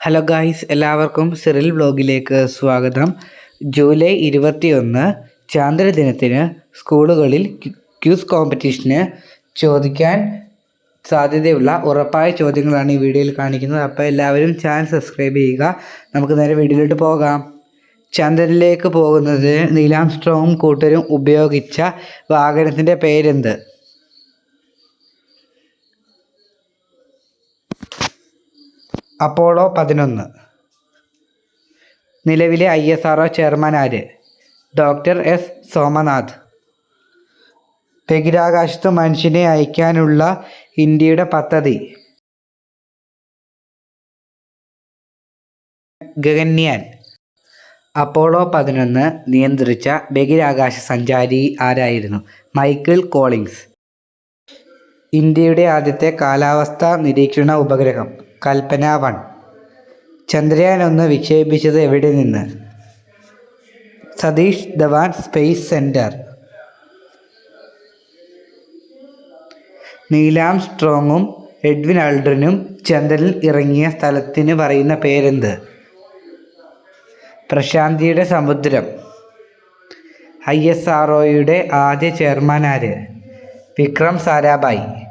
Hello guys എല്ലാവർക്കും Cyril വ്ലോഗിലേക്ക് സ്വാഗതം. ജൂലൈ ഇരുപത്തിയൊന്ന് ചാന്ദ്രദിനത്തിന് സ്കൂളുകളിൽ ക്യൂസ് കോമ്പറ്റീഷന് ചോദിക്കാൻ സാധ്യതയുള്ള ഉറപ്പായ ചോദ്യങ്ങളാണ് ഈ വീഡിയോയിൽ കാണിക്കുന്നത്. അപ്പോൾ എല്ലാവരും ചാനൽ സബ്സ്ക്രൈബ് ചെയ്യുക. നമുക്ക് നേരെ വീഡിയോയിലോട്ട് പോകാം. ചന്ദ്രനിലേക്ക് പോകുന്നതിന് നീലാംസ്ട്രോങ്ങും കൂട്ടരും ഉപയോഗിച്ച വാഹനത്തിന്റെ പേരെന്ത്? അപ്പോളോ പതിനൊന്ന്. നിലവിലെ I S R O chairman ആര്? Doctor S. സോമനാഥ്. ബഹിരാകാശത്ത് മനുഷ്യനെ അയക്കാനുള്ള ഇന്ത്യയുടെ പദ്ധതി. ഗഗന്യാൻ അപ്പോളോ പതിനൊന്ന് നിയന്ത്രിച്ച ബഹിരാകാശ സഞ്ചാരി ആരായിരുന്നു? Michael Collins. ഇന്ത്യയുടെ ആദ്യത്തെ കാലാവസ്ഥാ നിരീക്ഷണ ഉപഗ്രഹം. കൽപ്പന വൺ. ചന്ദ്രയാൻ ഒന്ന് വിക്ഷേപിച്ചത് എവിടെ നിന്ന്? സതീഷ് ധവാൻ സ്പേസ് സെന്റർ നീലാം സ്ട്രോങ്ങും എഡ്വിൻ അൾഡ്രനും ചന്ദ്രനിൽ ഇറങ്ങിയ സ്ഥലത്തിന് പറയുന്ന പേരെന്ത്? പ്രശാന്തിയുടെ സമുദ്രം. ഐ എസ് ആർ ഒയുടെ ആദ്യ ചെയർമാൻ ആര്? വിക്രം സാരാഭായ്.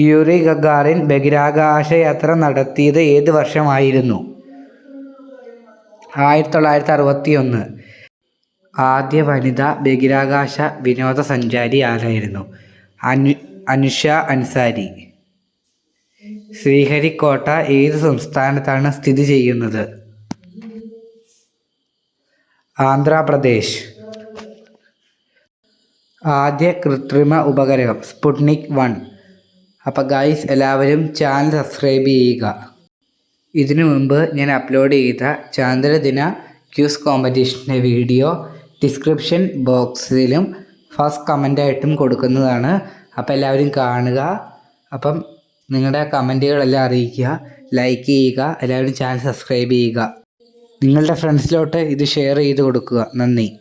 യൂറി ഗഗാറിൻ ബഹിരാകാശ യാത്ര നടത്തിയത് ഏത് വർഷമായിരുന്നു? ആയിരത്തി തൊള്ളായിരത്തി അറുപത്തി ഒന്ന് ആദ്യ വനിത ബഹിരാകാശ വിനോദസഞ്ചാരി ആരായിരുന്നു? അനു അനുഷ അൻസാരി. ശ്രീഹരിക്കോട്ട ഏത് സംസ്ഥാനത്താണ് സ്ഥിതി ചെയ്യുന്നത്? ആന്ധ്രാപ്രദേശ്. ആദ്യ കൃത്രിമ ഉപഗ്രഹം സ്പുട്നിക് വൺ. അപ്പോൾ ഗൈസ് എല്ലാവരും ചാനൽ സബ്സ്ക്രൈബ് ചെയ്യുക. ഇതിനു മുമ്പ് ഞാൻ അപ്ലോഡ് ചെയ്ത ചാന്ദ്രദിന ക്യൂസ് കോമ്പറ്റീഷന്റെ വീഡിയോ ഡിസ്ക്രിപ്ഷൻ ബോക്സിലും ഫസ്റ്റ് കമന്റായിട്ടും കൊടുക്കുന്നതാണ്. അപ്പോൾ എല്ലാവരും കാണുക. അപ്പം നിങ്ങളുടെ കമന്റുകളെല്ലാം അറിയിക്കുക. ലൈക്ക് ചെയ്യുക. എല്ലാവരും ചാനൽ സബ്സ്ക്രൈബ് ചെയ്യുക. നിങ്ങളുടെ ഫ്രണ്ട്സിലോട്ട് ഇത് ഷെയർ ചെയ്ത് കൊടുക്കുക. നന്ദി.